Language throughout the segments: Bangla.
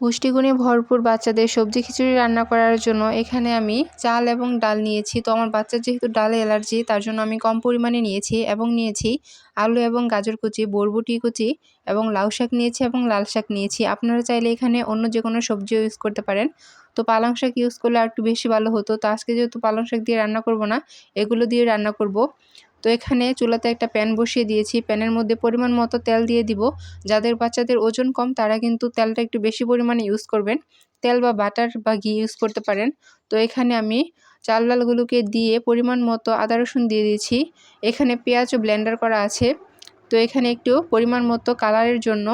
পুষ্টিগুণে ভরপুর বাচ্চাদের সবজি খিচুড়ি রান্না করার জন্য এখানে আমি চাল এবং ডাল নিয়েছি। তো আমার বাচ্চার যেহেতু ডালে অ্যালার্জি, তার জন্য আমি কম পরিমাণে নিয়েছি এবং নিয়েছি আলু এবং গাজর কুচি, বরবটি কুচি এবং লাউ শাক নিয়েছি এবং লাল শাক নিয়েছি। আপনারা চাইলে এখানে অন্য যে কোনো সবজিও ইউজ করতে পারেন। তো পালং শাক ইউজ করলে আর একটু বেশি ভালো হতো। তো আজকে যেহেতু পালং শাক দিয়ে রান্না করব না, এগুলো দিয়ে রান্না করব। এখানে চুলাতে একটা প্যান বসিয়ে দিয়েছি। প্যানের মধ্যে পরিমাণ মতো তেল দিয়ে দিব। যাদের বাচ্চাদের ওজন কম, তারা কিন্তু তেলটা একটু বেশি পরিমাণে ইউজ করবেন। তেল বা বাটার বা ঘি ইউজ করতে পারেন। তো এখানে আমি চাল ডালগুলোকে দিয়ে পরিমাণ মতো আদা রসুন দিয়ে দিয়েছি। এখানে পেঁয়াজও ব্লেন্ডার করা আছে। তো এখানে একটু পরিমাণ মতো কালারের জন্য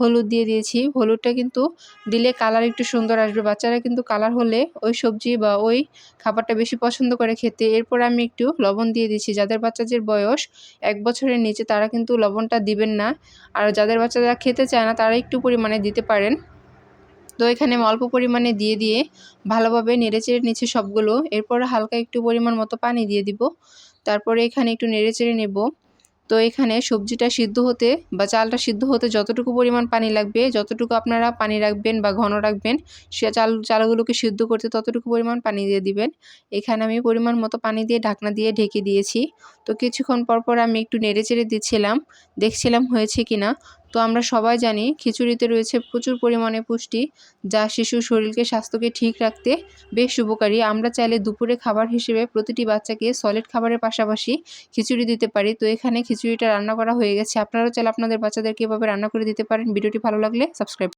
হলুদ দিয়ে দিয়েছি। হলুদটা কিন্তু দিলে কালার একটু সুন্দর আসবে। বাচ্চারা কিন্তু কালার হলে ওই সবজি বা ওই খাবারটা বেশি পছন্দ করে খেতে। এরপর আমি একটু লবণ দিয়ে দিচ্ছি। যাদের বাচ্চাদের বয়স এক বছরের নিচে তারা কিন্তু লবণটা দিবেন না। আর যাদের বাচ্চারা খেতে চায় না তারা একটু পরিমাণে দিতে পারেন। তো এখানে অল্প পরিমাণে দিয়ে দিয়ে ভালোভাবে নেড়েচেড়ে নিচ্ছি সবগুলো। এরপর হালকা একটু পরিমাণ মতো পানি দিয়ে দিব। তারপরে এখানে একটু নেড়েচেড়ে নেব। তো এখানে সবজিটা সিদ্ধ হতে বা চালটা সিদ্ধ হতে যতটুকু পরিমাণ পানি লাগবে, যতটুকু আপনারা পানি রাখবেন বা ঘন রাখবেন, সে চাল, চালগুলোকে সিদ্ধ করতে ততটুকু পরিমাণ পানি দিয়ে দিবেন। এখানে আমি পরিমাণ মতো পানি দিয়ে ঢাকনা দিয়ে ঢেকে দিয়েছি। তো কিছুক্ষণ পরপর পর আমি একটু নেড়ে চেড়ে দিচ্ছিলাম, দেখছিলাম হয়েছে কি না তো আমরা সবাই জানি খিচুড়িতে রয়েছে প্রচুর পরিমাণে পুষ্টি, যা শিশুর শরীরকে, স্বাস্থ্যকে ঠিক রাখতে বেশ উপকারী। আমরা চাইলে দুপুরে খাবার হিসেবে প্রতিটি বাচ্চাকে সলিড খাবারের পাশাপাশি খিচুড়ি দিতে পারি। তো এখানে খিচুড়িটা রান্না করা হয়ে গেছে। আপনারাও চাইলে আপনাদের বাচ্চাদেরকে এভাবে রান্না করে দিতে পারেন। ভিডিওটি ভালো লাগলে সাবস্ক্রাইব